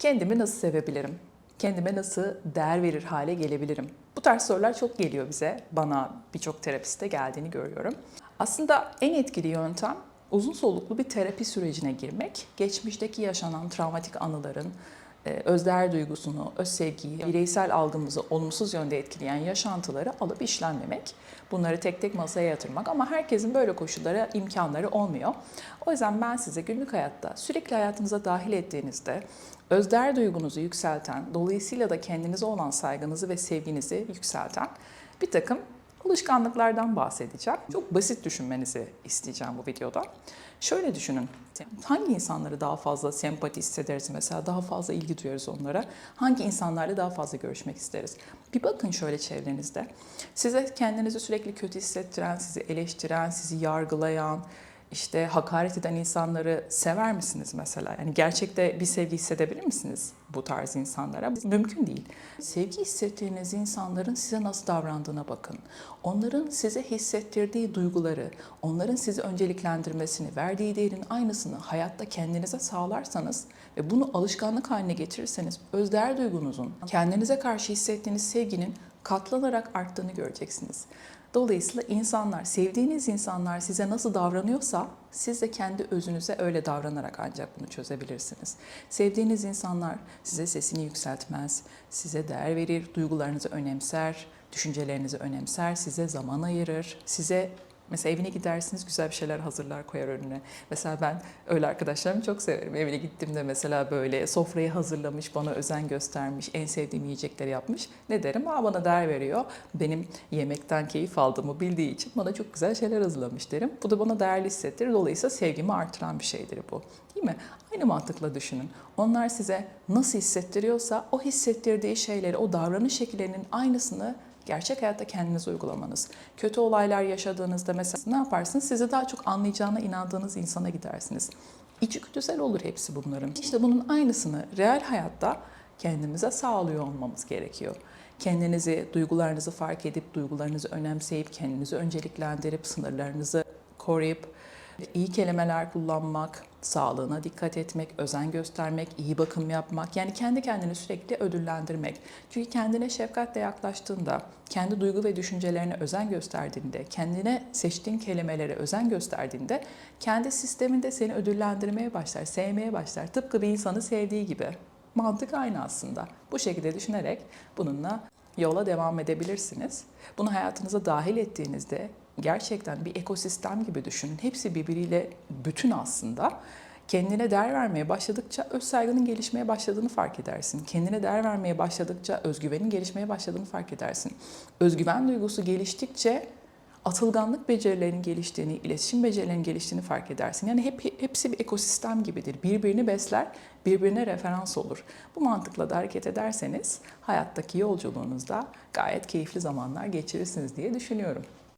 Kendimi nasıl sevebilirim? Kendime nasıl değer verir hale gelebilirim? Bu tarz sorular çok geliyor bize. Bana birçok terapiste geldiğini görüyorum. Aslında en etkili yöntem uzun soluklu bir terapi sürecine girmek. Geçmişteki yaşanan travmatik anıların, e, özdeğer duygusunu, öz sevgiyi, bireysel algımızı olumsuz yönde etkileyen yaşantıları alıp işlenmemek. Bunları tek tek masaya yatırmak ama herkesin böyle koşullara imkanları olmuyor. O yüzden ben size günlük hayatta sürekli hayatınıza dahil ettiğinizde özdeğer duygunuzu yükselten, dolayısıyla da kendinize olan saygınızı ve sevginizi yükselten bir takım alışkanlıklardan bahsedeceğim. Çok basit düşünmenizi isteyeceğim bu videoda. Şöyle düşünün. Hangi insanları daha fazla sempati hissederiz mesela? Daha fazla ilgi duyarız onlara. Hangi insanlarla daha fazla görüşmek isteriz? Bir bakın şöyle çevrenizde. Size kendinizi sürekli kötü hissettiren, sizi eleştiren, sizi yargılayan, işte hakaret eden insanları sever misiniz mesela? Yani gerçekte bir sevgi hissedebilir misiniz bu tarz insanlara? Mümkün değil. Sevgi hissettiğiniz insanların size nasıl davrandığına bakın. Onların size hissettirdiği duyguları, onların sizi önceliklendirmesini, verdiği değerin aynısını hayatta kendinize sağlarsanız ve bunu alışkanlık haline getirirseniz özdeğer duygunuzun, kendinize karşı hissettiğiniz sevginin katlanarak arttığını göreceksiniz. Dolayısıyla insanlar, sevdiğiniz insanlar size nasıl davranıyorsa siz de kendi özünüze öyle davranarak ancak bunu çözebilirsiniz. Sevdiğiniz insanlar size sesini yükseltmez, size değer verir, duygularınızı önemser, düşüncelerinizi önemser, size zaman ayırır, size Mesela evine gidersiniz güzel bir şeyler hazırlar koyar önüne. Mesela ben öyle arkadaşlarımı çok severim. Evine gittiğimde mesela böyle sofrayı hazırlamış, bana özen göstermiş, en sevdiğim yiyecekleri yapmış. Ne derim? Aa bana değer veriyor. Benim yemekten keyif aldığımı bildiği için bana çok güzel şeyler hazırlamış derim. Bu da bana değerli hissettirir. Dolayısıyla sevgimi artıran bir şeydir bu. Değil mi? Aynı mantıkla düşünün. Onlar size nasıl hissettiriyorsa o hissettirdiği şeyleri, o davranış şekillerinin aynısını gerçek hayatta kendiniz uygulamanız. Kötü olaylar yaşadığınızda mesela ne yaparsınız? Sizi daha çok anlayacağına inandığınız insana gidersiniz. İçgüdüsel olur hepsi bunların. İşte bunun aynısını real hayatta kendimize sağlıyor olmamız gerekiyor. Kendinizi, duygularınızı fark edip, duygularınızı önemseyip, kendinizi önceliklendirip, sınırlarınızı koruyup, iyi kelimeler kullanmak, sağlığına dikkat etmek, özen göstermek, iyi bakım yapmak. Yani kendi kendini sürekli ödüllendirmek. Çünkü kendine şefkatle yaklaştığında, kendi duygu ve düşüncelerine özen gösterdiğinde, kendine seçtiğin kelimelere özen gösterdiğinde kendi sisteminde seni ödüllendirmeye başlar, sevmeye başlar. Tıpkı bir insanı sevdiği gibi. Mantık aynı aslında. Bu şekilde düşünerek bununla yola devam edebilirsiniz. Bunu hayatınıza dahil ettiğinizde gerçekten bir ekosistem gibi düşünün. Hepsi birbiriyle bütün aslında. Kendine değer vermeye başladıkça öz saygının gelişmeye başladığını fark edersin. Kendine değer vermeye başladıkça özgüvenin gelişmeye başladığını fark edersin. Özgüven duygusu geliştikçe atılganlık becerilerinin geliştiğini, iletişim becerilerinin geliştiğini fark edersin. Yani hep hepsi bir ekosistem gibidir. Birbirini besler, birbirine referans olur. Bu mantıkla da hareket ederseniz hayattaki yolculuğunuzda gayet keyifli zamanlar geçirirsiniz diye düşünüyorum.